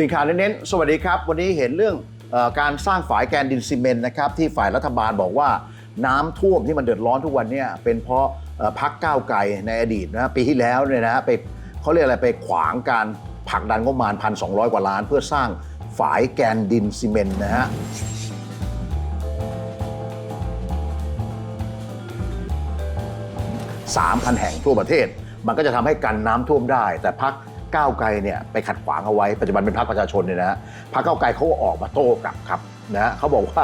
ตื่นข่าวเน้นๆ สวัสดีครับ วันนี้เห็นเรื่องอการสร้างฝายแกนดินซีเมนต์นะครับที่ฝ่ายรัฐบาลบอกว่าน้ำท่วมที่มันเดือดร้อนทุกวันเนี่ยเป็นเพราะพักก้าวไกลในอดีตนะปีที่แล้วเนี่ยนะฮะไปเขาเรียกอะไรไปขวางการผลักดันงบประมาณพันสองกว่าล้าน เพื่อสร้างฝายแกนดินซีเมนต์นะฮะ3,000แห่งทั่วประเทศ มันก็จะทำให้กันน้ำท่วมได้ แต่พัก ก้าวไกลเนี่ยไปขัดขวางเอาไว้ปัจจุบันเป็นพรรคประชาชนเนี่ยนะฮะพรรคก้าวไกลเขาก็ออกมาโต้กลับครับนะฮะเขาบอกว่า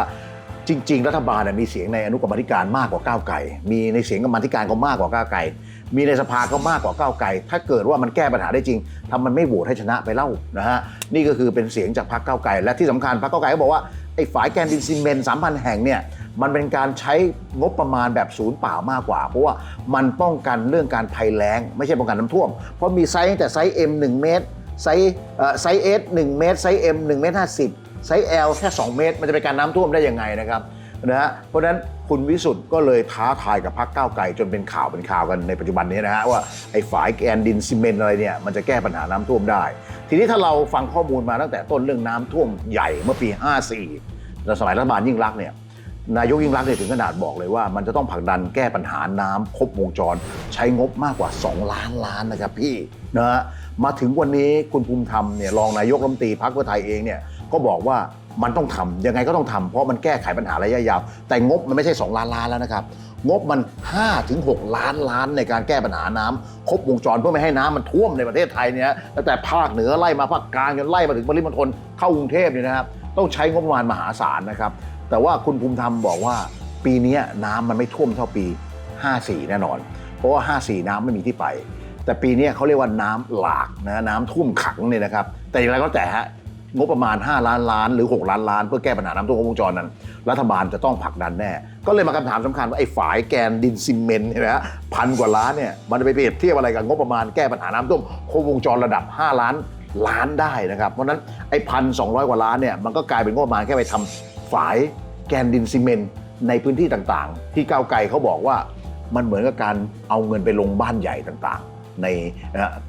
จริง ๆ รัฐบาลน่ะมีเสียงในอนุกรรมธิการมากกว่าก้าวไกลมีในเสียงกรรมธิการก็มากกว่าก้าวไกลมีในสภาก็มากกว่าก้าวไกลถ้าเกิดว่ามันแก้ปัญหาได้จริงทำมันไม่โหวตให้ชนะไปเล่านะฮะนี่ก็คือเป็นเสียงจากพรรคก้าวไกลและที่สำคัญพรรคก้าวไกลก็บอกว่าไอ้ฝายแกนดินซีเมนสามพันแห่งเนี่ยมันเป็นการใช้งบประมาณแบบศูนย์เปล่ามากกว่า เพราะว่ามันป้องกันเรื่องการภัยแล้ง ไม่ใช่ป้องกันน้ำท่วม เพราะมีไซส์ตั้งแต่ไซส์ M 1 เมตรไซส์เอ่อไซส์ S 1เมตรไซส์ M 1เมตร50 ไซส์ L แค่ 2 เมตร มันจะเป็นการน้ำท่วมได้ยังไงนะครับนะฮะเพราะฉะนั้นคุณวิสุทธ์ก็เลยท้าทายกับพรรคก้าวไกลจนเป็นข่าวเป็นข่าวกันในปัจจุบันนี้นะฮะว่าไอ้ฝายแกนดินซีเมนต์อะไรเนี่ยมันจะแก้ปัญหาน้ำท่วมได้ ทีนี้ถ้าเราฟังข้อมูลมาตั้งแต่ต้นเรื่องน้ำท่วมใหญ่เมื่อปี 54แล้วสมัยรัฐบาลยิ่งรักษณ์เนี่ย นายกยิ่งรักษณ์เนี่ยถึงขนาดบอกเลยว่ามันจะต้องผลักดันแก้ปัญหาน้ำครบวงจร ใช้งบมากกว่า 2 ล้านล้านนะครับพี่นะฮะมาถึงวันนี้คุณภูมิธรรมเนี่ยรองนายกรัฐมนตรีพรรคเพื่อไทยเองเนี่ย ก็บอกว่ามันต้องทำยังไงก็ต้องทำเพราะมันแก้ไขปัญหาระยะยาว แต่งบมันไม่ใช่ 2 ล้านล้านแล้วนะครับ งบมัน5ถึง6ล้านล้านในการแก้ปัญหาน้ำครบวงจรเพื่อไม่ให้น้ำมันท่วมในประเทศไทยเนี่ยตั้งแต่ภาคเหนือไล่มาภาคกลางจนไล่มาถึงปริมณฑลเข้ากรุงเทพเนี่ยนะครับต้องใช้งบประมาณมหาศาลนะครับ แต่ว่าคุณภูมิธรรมบอกว่า ปีนี้น้ำมันไม่ท่วมเท่าปี 54 แน่นอน เพราะว่า 54 น้ำไม่มีที่ไป แต่ปีนี้เขาเรียกว่าน้ำหลากนะน้ำท่วมขังเนี่ยนะครับ แต่อย่างไรก็แต่ฮะ งบประมาณ 5 ล้านล้านหรือ 6 ล้านล้าน เพื่อแก้ปัญหาน้ำท่วมครบวงจรนั้น รัฐบาลจะต้องผลักดันแน่ ก็เลยมาคำถามสำคัญว่าไอ้ฝายแกนดินซีเมนต์เนี่ยนะฮะพันกว่าล้านเนี่ยมันจะไปเปรียบเทียบอะไรกับงบประมาณแก้ปัญหาน้ำท่วมครบวงจรระดับ 5 ล้านล้านได้นะครับ เพราะนั้นไอ้พันสองกว่าล้านเนี่ยมันก็กลายเป็นงบประมาณแค่ไปทำฝายแกนดินซีเมนต์ในพื้นที่ต่างๆ ที่ก้าวไกลเขาบอกว่ามันเหมือนกับการเอาเงินไปลงบ้านใหญ่ต่างๆ ใน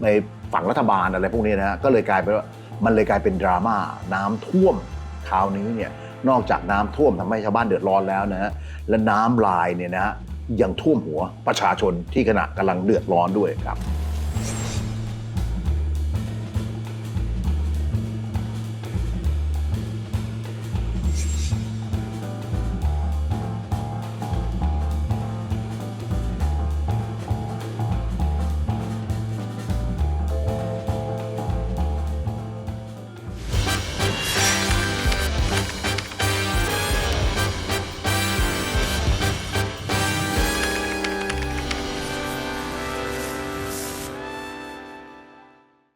ในฝั่งรัฐบาลอะไรพวกนี้นะฮะก็เลยกลายเป็นว่า มันเลยกลายเป็นดราม่าน้ำท่วมคราวนี้เนี่ยนอกจากน้ำท่วมทำให้ชาวบ้านเดือดร้อนแล้วนะฮะและน้ำลายเนี่ยนะฮะยังท่วมหัวประชาชนที่ขณะกำลังเดือดร้อนด้วยครับ